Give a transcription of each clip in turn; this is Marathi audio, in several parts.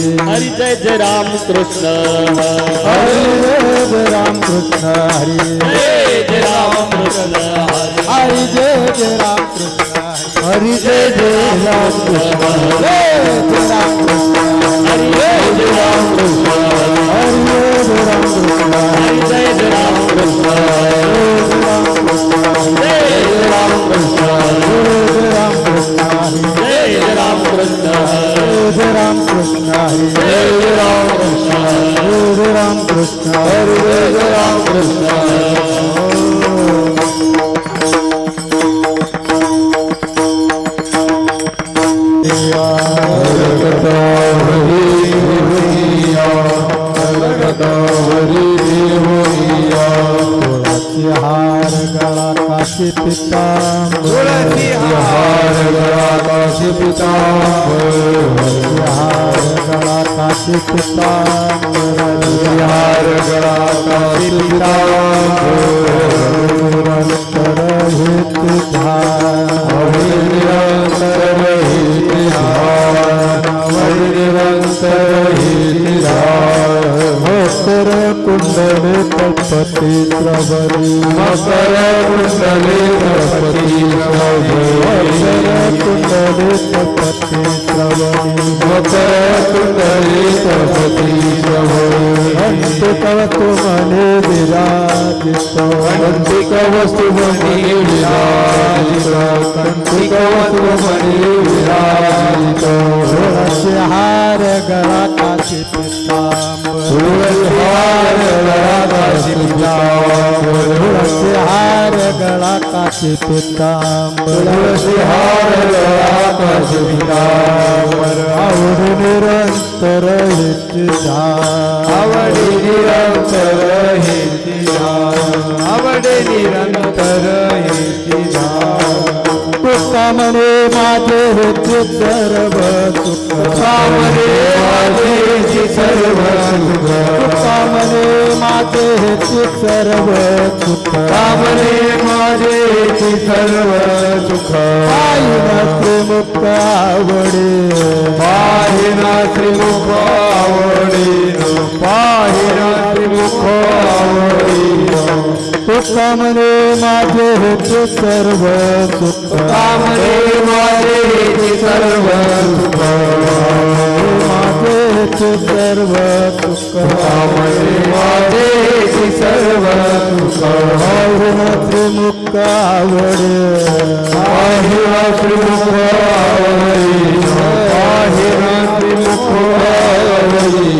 हरी जय जय राम कृष्ण हरी जय राम कृष्ण हरी जय जय राम कृष्ण हरी हरी जय जय राम कृष्ण हरी जय जय राम कृष्ण जय जय राम कृष्ण हरी जय जय राम कृष्ण हरी जय जय राम कृष्ण हरी जय जय राम कृष्ण जय राम कृष्ण हार गला काशी पितांब हार गला काशी तुळसी हार गळा काशी पितांब हार गला काशी निरंतर हित ध्यान निरंतर हि निरंतर ಮಕರ ಕುಂಡಲಿ ಪತಿ ಪ್ರವರಿ ಮಕರ ಕುಂಡಲಿ ಪತಿ ಪ್ರವರಿ ಮಕರ ಕುಂಡಲಿ ಪತಿ ಪ್ರವರಿ ಮಕರ ಕುಂಡಲಿ ಪತಿ ಪ್ರವರಿ ಅಂತಿಕ ವಸ್ತು ಮನೆ ವಿರಾಜಿತ ಅಂತಿಕ ವಸ್ತು ಮನೆ ವಿರಾಜಿತ ಅಂತಿಕ ವಸ್ತು ಮನೆ ವಿರಾಜಿತ गळा काशी आवड निरंतर हिची ध्यान निरंतर हेती आवडे निरंतर हो माझे हेचे सर्व सुख सामने माझेची सर्व सुख माझे हेचे सर्व सुख सामने माझेची सर्व सुख आवडे. पाहिना श्रीमुख आवडे. पाहिना श्रीमुख आवडे. तुका माझे हेचे सर्व सुख. सामने माझेची सर्व सुख. माझे हेचे सर्व सुख. सामने माझेची सर्व सुख. पाहिन त्रिमुख आवडे. पाहिना श्रीमुख आवडीन पाहिना श्रीमुख आवडीन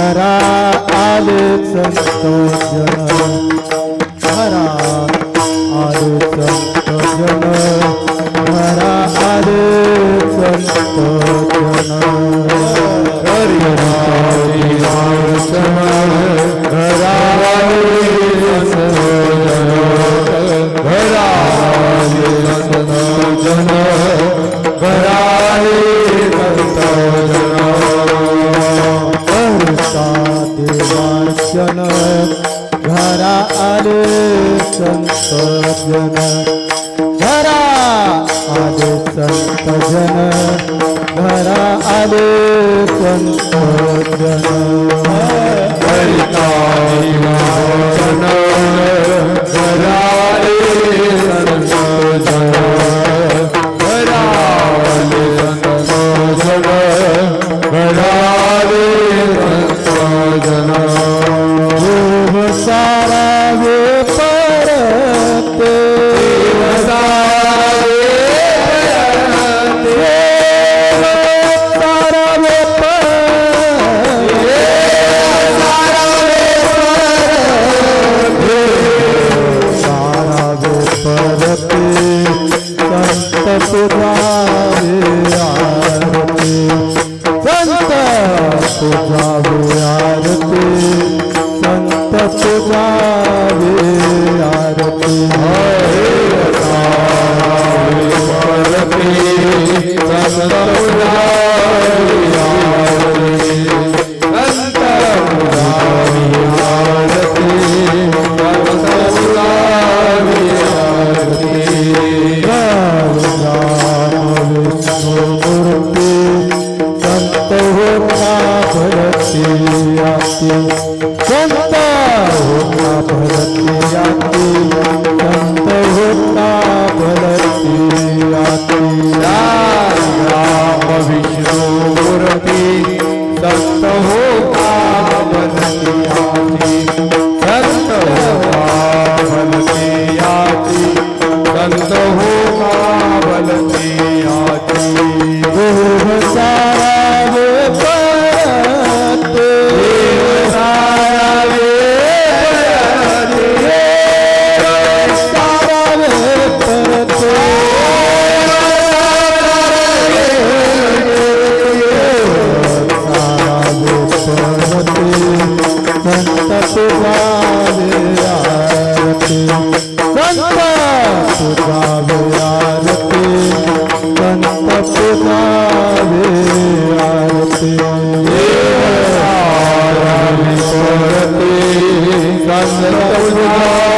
हरा आले संतोष Thank you.